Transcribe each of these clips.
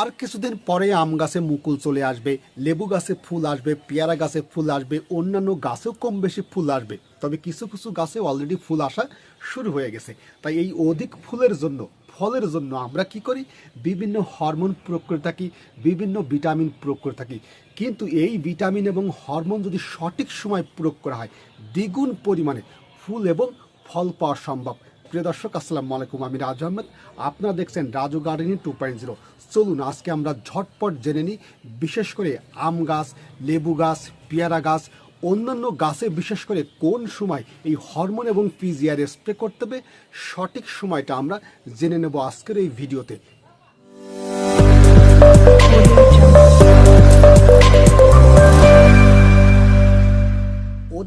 আর কিছুদিন পরে আম গাছে মুকুল চলে আসবে, লেবু গাছে ফুল আসবে, পেয়ারা গাছে ফুল আসবে, অন্যান্য গাছেও কম বেশি ফুল আসবে। তবে কিছু কিছু গাছে অলরেডি ফুল আসা শুরু হয়ে গেছে। তাই এই অধিক ফুলের জন্য, ফলের জন্য আমরা কি করি? বিভিন্ন হরমোন প্রয়োগ করে থাকি, বিভিন্ন ভিটামিন প্রয়োগ করে থাকি। কিন্তু এই ভিটামিন এবং হরমোন যদি সঠিক সময় প্রয়োগ করা হয়, দ্বিগুণ পরিমাণে ফুল এবং ফল পাওয়া সম্ভব। প্রিয় দর্শক, আসসালামু আলাইকুম, আমি রাজ আহমেদ। আপনারা দেখছেন Raju gardening two point zero. চলুন, আজকে আমরা ঝটপট জেনে নিই, বিশেষ করে আম গাছ, লেবু গাছ, পেয়ারা গাছ, অন্যান্য গাছে বিশেষ করে কোন সময় এই হরমোন এবং পিজিআর স্প্রে করতে হবে, সঠিক সময়টা আমরা জেনে নেব আজকের এই ভিডিওতে।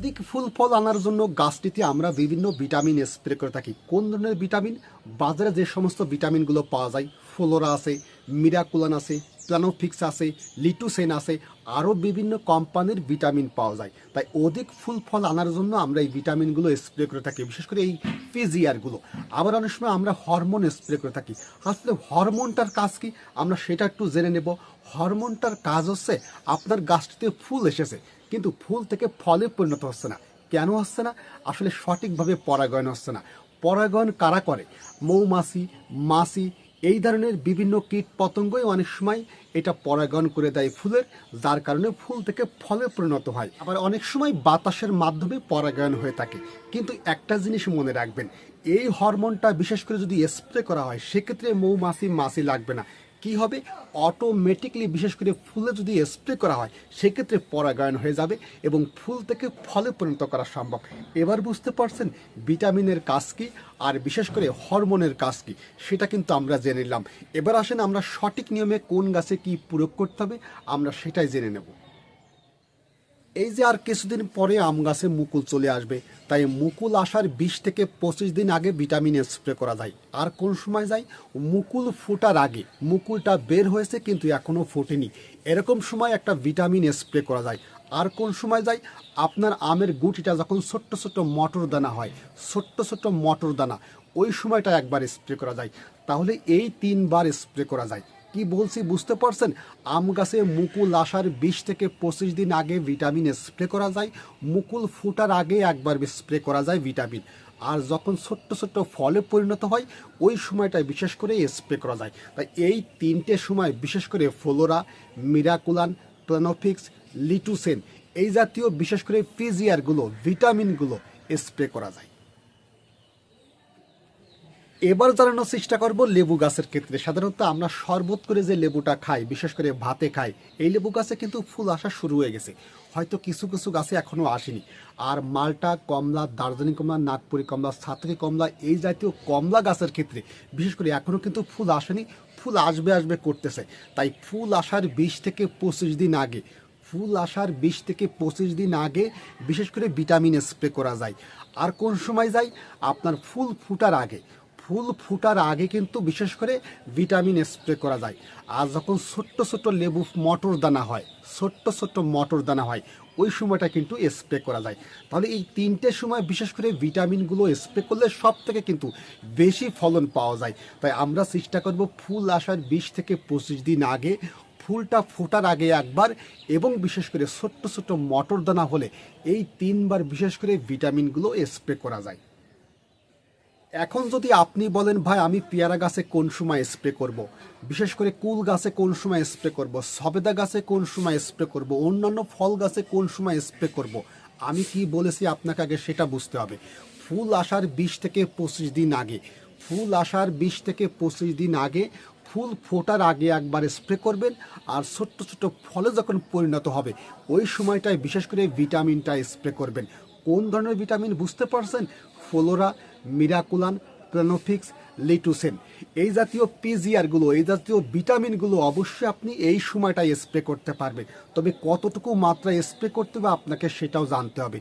অধিক ফুল ফল আনার জন্য গাছটিতে আমরা বিভিন্ন ভিটামিন স্প্রে করে থাকি। কোন ধরনের ভিটামিন? বাজারে যে সমস্ত ভিটামিনগুলো পাওয়া যায়, ফ্লোরা আছে, মিরাকুলান আছে, প্লানোফিক্স আছে, লিটুসেন আছে, আরও বিভিন্ন কোম্পানির ভিটামিন পাওয়া যায়। তাই অধিক ফুল ফল আনার জন্য আমরা এই ভিটামিনগুলো স্প্রে করে থাকি, বিশেষ করে এই পিজিআরগুলো আবার অনেক সময় আমরা হরমোন স্প্রে করে থাকি। আসলে হরমোনটার কাজ কি? আমরা সেটা একটু জেনে নেব। হরমোনটার কাজ হচ্ছে আপনার গাছটিতে ফুল এসেছে। কিন্তু ফুল থেকে ফলে পরিণত হচ্ছে না। কেন হচ্ছে না? আসলে সঠিকভাবে পরাগায়ন হচ্ছে না। পরাগায়ন কারা করে? মৌমাছি, মাছি, এই ধরনের বিভিন্ন কীট পতঙ্গই অনেক সময় এটা পরাগায়ন করে দেয় ফুলের, যার কারণে ফুল থেকে ফলে পরিণত হয়। আবার অনেক সময় বাতাসের মাধ্যমে পরাগায়ন হয়ে থাকে। কিন্তু একটা জিনিস মনে রাখবেন, এই হরমোনটা বিশেষ করে যদি স্প্রে করা হয়, সেক্ষেত্রে মৌমাছি, মাছি লাগবে না। কি হবে? অটোমেটিকলি বিশেষ করে ফুলে যদি স্প্রে করা হয়, সেক্ষেত্রে পরাগায়ন হয়ে যাবে এবং ফুল থেকে ফলে পরিণত করা সম্ভব। এবার বুঝতে পারছেন ভিটামিনের কাজ কি, আর বিশেষ করে হরমোনের কাজ কি, সেটা কিন্তু আমরা জেনে নিলাম। এবার আসেন আমরা সঠিক নিয়মে কোন গাছে কি প্রয়োগ করতে হবে, আমরা সেটাই জেনে নেব। এই যে আর কিছুদিন পরে আম গাছে মুকুল চলে আসবে, তাই মুকুল আসার বিশ থেকে পঁচিশ দিন আগে ভিটামিন স্প্রে করা যায়। আর কোন সময় যায়? মুকুল ফোটার আগে। মুকুলটা বের হয়েছে কিন্তু এখনও ফোটেনি। এরকম সময় একটা ভিটামিন স্প্রে করা যায়। আর কোন সময় যায়? আপনার আমের গুটিটা যখন ছোট্ট ছোট্ট মটর দানা হয়, ছোট্ট ছোট্ট মটর দানা, ওই সময়টা একবার স্প্রে করা যায়। তাহলে এই তিনবার স্প্রে করা যায়। কি বলছি বুঝতে পারছেন? আম গাছে মুকুল আসার বিশ থেকে পঁচিশ দিন আগে ভিটামিন স্প্রে করা যায়। মুকুল ফুটার আগে একবার স্প্রে করা যায় ভিটামিন। আর যখন ছোট্ট ছোট্ট ফলে পরিণত হয়, ওই সময়টায় বিশেষ করে স্প্রে করা যায়। তাই এই তিনটে সময় বিশেষ করে ফ্লোরা, মিরাকুলান, প্লানোফিক্স, লিটুসেন এই জাতীয় বিশেষ করে ফিজিয়ারগুলো ভিটামিনগুলো স্প্রে করা যায়। এবার জানানোর চেষ্টা করব লেবু গাছের ক্ষেত্রে। সাধারণত আমরা শরবত করে যে লেবুটা খাই, বিশেষ করে ভাতে খাই, এই লেবু গাছে কিন্তু ফুল আসা শুরু হয়ে গেছে। হয়তো কিছু কিছু গাছে এখনও আসেনি। আর মালটা, কমলা, দার্জিলিং কমলা, নাগপুরি কমলা সাতকি কমলা, এই জাতীয় কমলা গাছের ক্ষেত্রে, বিশেষ করে এখনও কিন্তু ফুল আসেনি, ফুল আসবে আসবে করতেছে। তাই ফুল আসার বিশ থেকে পঁচিশ দিন আগে, ফুল আসার বিশ থেকে পঁচিশ দিন আগে বিশেষ করে ভিটামিন স্প্রে করা যায়। আর কোন সময় যায়? আপনার ফুল ফুটার আগে। ফুল ফুটার আগে কিন্তু বিশেষ করে ভিটামিন স্প্রে করা যায়। আর যখন ছোট্ট ছোট্ট লেবু মটর দানা হয়, ছোট্ট ছোট্ট মটর দানা হয়, ওই সময়টা কিন্তু স্প্রে করা যায়। তাহলে এই তিনটে সময় বিশেষ করে ভিটামিনগুলো স্প্রে করলে সব থেকে কিন্তু বেশি ফলন পাওয়া যায়। তাই আমরা চেষ্টা করব ফুল আসার বিশ থেকে পঁচিশ দিন আগে ফুলটা ফোটার আগে একবার এবং বিশেষ করে ছোট্ট ছোট্ট মটর দানা হলে এই তিনবার বিশেষ করে ভিটামিনগুলো স্প্রে করা যায়। এখন যদি আপনি বলেন, ভাই, আমি পেয়ারা গাছে কোন সময় স্প্রে করব। বিশেষ করে কুল গাছে কোন সময় স্প্রে করব। সবেদা গাছে কোন সময় স্প্রে করব। অন্যান্য ফল গাছে কোন সময় স্প্রে করব। আমি কি বলেছি আপনাকে আগে সেটা বুঝতে হবে ফুল আসার বিশ থেকে পঁচিশ দিন আগে, ফুল আসার বিশ থেকে পঁচিশ দিন আগে ফুল ফোটার আগে একবার স্প্রে করবেন আর ছোট্ট ছোট্ট ফলে যখন পরিণত হবে, ওই সময়টায় বিশেষ করে ভিটামিনটা স্প্রে করবেন কোন ধরনের ভিটামিন বুঝতে পারছেন? Flora, Miraculan, Planofix, Litusen. এই জাতীয় পিজিআরগুলো এই জাতীয় ভিটামিনগুলো অবশ্যই আপনি এই সময়টায় স্প্রে করতে পারবেন। তবে কতটুকু মাত্রায় স্প্রে করতে হবে আপনাকে সেটাও জানতে হবে।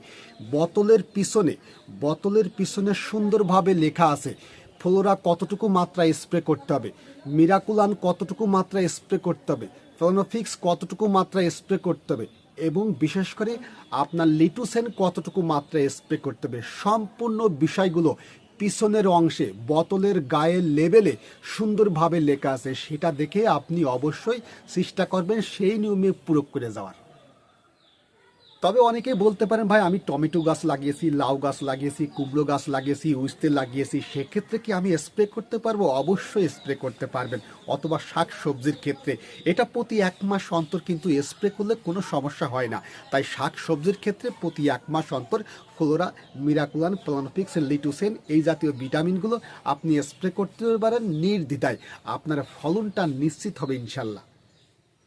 বোতলের পিছনে বোতলের পিছনে সুন্দরভাবে লেখা আছে, ফ্লোরা কতটুকু মাত্রায় স্প্রে করতে হবে? মিরাকুলান কতটুকু মাত্রায় স্প্রে করতে হবে? প্লানোফিক্স কতটুকু মাত্রায় স্প্রে করতে হবে? এবং বিশেষ করে আপনার লিটুসেন কতটুকু মাত্রায় স্প্রে করতে হবে, সম্পূর্ণ বিষয়গুলো পিছনের অংশে, বোতলের গায়ে লেবেলে সুন্দরভাবে লেখা আছে, সেটা দেখে আপনি অবশ্যই চেষ্টা করবেন সেই নিয়মে প্রয়োগ করে যাওয়ার। তবে অনেকেই বলতে পারেন, ভাই, আমি টমেটো গাছ লাগিয়েছি, লাউ গাছ লাগিয়েছি, কুমড়ো গাছ লাগিয়েছি, উস্তে লাগিয়েছি, সেক্ষেত্রে কি আমি স্প্রে করতে পারব? অবশ্যই স্প্রে করতে পারবেন, অথবা শাক সবজির ক্ষেত্রে। এটা প্রতি এক মাস অন্তর কিন্তু স্প্রে করলে কোনো সমস্যা হয় না। তাই শাক সবজির ক্ষেত্রে প্রতি এক মাস অন্তর ফ্লোরা, মিরাকুলান প্লানোপিক্স লিটুসেন এই জাতীয় ভিটামিনগুলো আপনি স্প্রে করতে পারেন নির্দ্বিধায়। আপনার ফলনটা নিশ্চিত হবে ইনশাল্লাহ।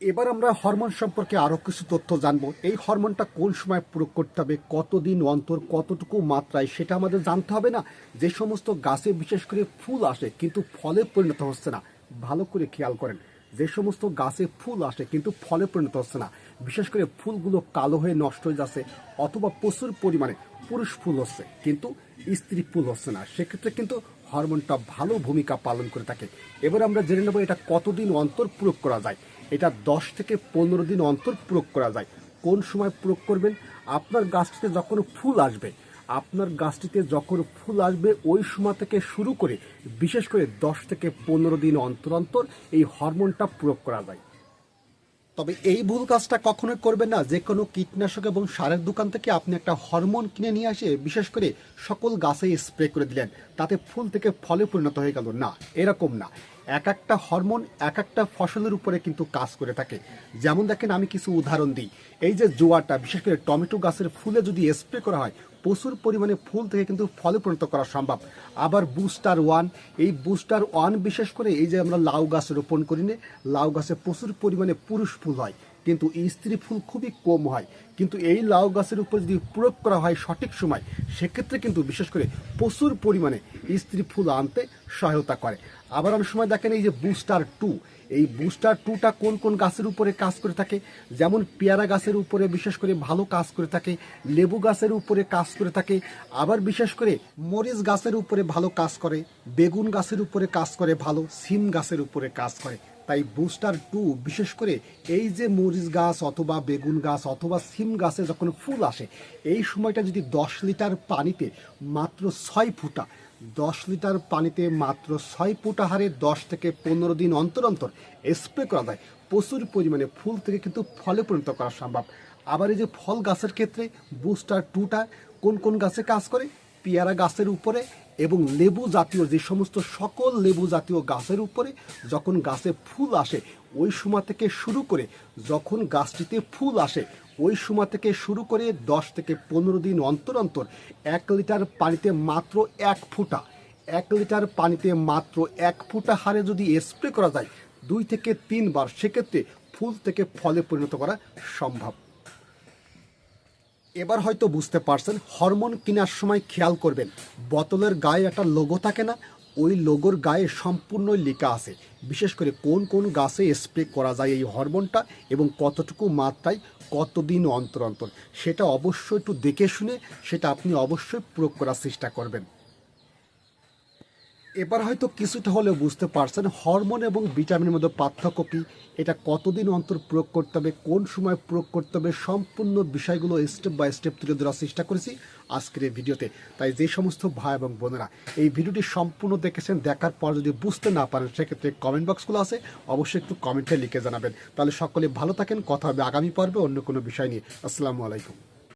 এবার আমরা হরমোন সম্পর্কে আরও কিছু তথ্য জানব। এই হরমোনটা কোন সময় প্রয়োগ করতে হবে, কতদিন অন্তর, কতটুকু মাত্রায়, সেটা আমাদের জানতে হবে না। যে সমস্ত গাছে বিশেষ করে ফুল আসে, কিন্তু ফলে পরিণত হচ্ছে না। ভালো করে খেয়াল করেন। যে সমস্ত গাছে ফুল আসে, কিন্তু ফলে পরিণত হচ্ছে না। বিশেষ করে ফুলগুলো কালো হয়ে নষ্ট হয়ে যাচ্ছে, অথবা প্রচুর পরিমাণে পুরুষ ফুল হচ্ছে, কিন্তু স্ত্রী ফুল হচ্ছে না। সেক্ষেত্রে কিন্তু হরমোনটা ভালো ভূমিকা পালন করে থাকে। এবার আমরা জেনে নেব এটা কতদিন অন্তর প্রয়োগ করা যায়। এটা দশ থেকে পনেরো দিন অন্তর প্রয়োগ করা যায়। কোন সময় প্রয়োগ করবেন? আপনার গাছটিতে যখন ফুল আসবে, আপনার গাছটিতে যখন ফুল আসবে, ওই সময় থেকে শুরু করে, বিশেষ করে দশ থেকে পনেরো দিন অন্তর অন্তর এই হরমোনটা প্রয়োগ করা যায়। তবে এই ভুল কাজটা কখনোই করবেন না। যে কোনো কীটনাশক এবং সারের দোকান থেকে আপনি একটা হরমোন কিনে নিয়ে আসে বিশেষ করে সকল গাছে স্প্রে করে দিলেন। তাতে ফুল থেকে ফলে পরিণত হয়ে গেল। না, এরকম না। এক একটা হরমোন এক একটা ফসলের উপরে কিন্তু কাজ করে থাকে। যেমন দেখেন আমি কিছু উদাহরণ দিই। এই যে জোয়ারটা, বিশেষ করে টমেটো গাছের ফুলে যদি স্প্রে করা হয়, প্রচুর পরিমাণে ফুল থেকে কিন্তু ফলে পরিণত করা সম্ভব। আবার বুস্টার ওয়ান এই বুস্টার ওয়ান বিশেষ করে এই যে আমরা লাউ গাছ রোপণ করি নে, লাউ গাছে প্রচুর পরিমাণে পুরুষ ফুল হয়। কিন্তু স্ত্রী ফুল খুবই কম হয়। কিন্তু এই লাউ গাছের উপর যদি প্রয়োগ করা হয় সঠিক সময়, সেক্ষেত্রে কিন্তু বিশেষ করে প্রচুর পরিমাণে স্ত্রী ফুল আনতে সহায়তা করে। আবার অনেক সময় দেখেন এই যে বুস্টার টু, এই বুস্টার টুটা কোন কোন গাছের উপরে কাজ করে থাকে? যেমন পেয়ারা গাছের উপরে বিশেষ করে ভালো কাজ করে থাকে, লেবু গাছের উপরে কাজ করে থাকে, আবার বিশেষ করে মরিচ গাছের উপরে ভালো কাজ করে, বেগুন গাছের উপরে কাজ করে ভালো, সিম গাছের উপরে কাজ করে। তাই বুস্টার টু, বিশেষ করে এই যে মরিচ গাছ অথবা বেগুন গাছ অথবা সিম গাছে যখন ফুল আসে, এই সময়টা যদি দশ লিটার পানিতে মাত্র ছয় ফুটা, দশ লিটার পানিতে মাত্র ছয় ফুটা হারে দশ থেকে পনেরো দিন অন্তর অন্তর স্প্রে করা যায়। প্রচুর পরিমাণে ফুল থেকে কিন্তু ফলে পরিণত করা সম্ভব। আবার এই যে ফল গাছের ক্ষেত্রে বুস্টার টুটা কোন কোন গাছে কাজ করে? পেয়ারা গাছের উপরে এবং লেবু জাতীয় যে সমস্ত সকল লেবু জাতীয় গাছের উপরে যখন গাছে ফুল আসে, ওই সময় থেকে শুরু করে যখন গাছটিতে ফুল আসে, ওই সময় থেকে শুরু করে দশ থেকে পনেরো দিন অন্তর অন্তর এক লিটার পানিতে মাত্র এক ফুটা, এক লিটার পানিতে মাত্র এক ফুটা হারে যদি স্প্রে করা যায়, দুই থেকে তিনবার সেক্ষেত্রে ফুল থেকে ফলে পরিণত করা সম্ভব। এবার হয়তো বুঝতে পারছেন, হরমোন কেনার সময় খেয়াল করবেন। বোতলের গায়ে একটা লোগো থাকে না? ওই লোগোর গায়ে সম্পূর্ণ লেখা আছে। বিশেষ করে কোন কোন গাছে স্প্রে করা যায় এই হরমোনটা এবং কতটুকু মাত্রায়, কতদিন অন্তর অন্তর। সেটা অবশ্যই একটু দেখে শুনে, সেটা আপনি অবশ্যই প্রয়োগ করার চেষ্টা করবেন। এবার হয়তো কিছুটা হলেও বুঝতে পারছেন হরমোন এবং ভিটামিনের মধ্যে পার্থক্য কী, এটা কতদিন অন্তর প্রয়োগ করতে হবে, কোন সময় প্রয়োগ করতে হবে, সম্পূর্ণ বিষয়গুলো স্টেপ বাই স্টেপ তুলে ধরার চেষ্টা করেছি আজকের এই ভিডিওতে। তাই যে সমস্ত ভাই এবং বোনেরা এই ভিডিওটি সম্পূর্ণ দেখেছেন, দেখার পর যদি বুঝতে না পারেন, সেক্ষেত্রে কমেন্ট বক্সগুলো আছে, অবশ্যই একটু কমেন্টে লিখে জানাবেন। তাহলে সকলে ভালো থাকেন, কথা হবে আগামী পর্বে অন্য কোনো বিষয় নিয়ে। আসসালামু আলাইকুম।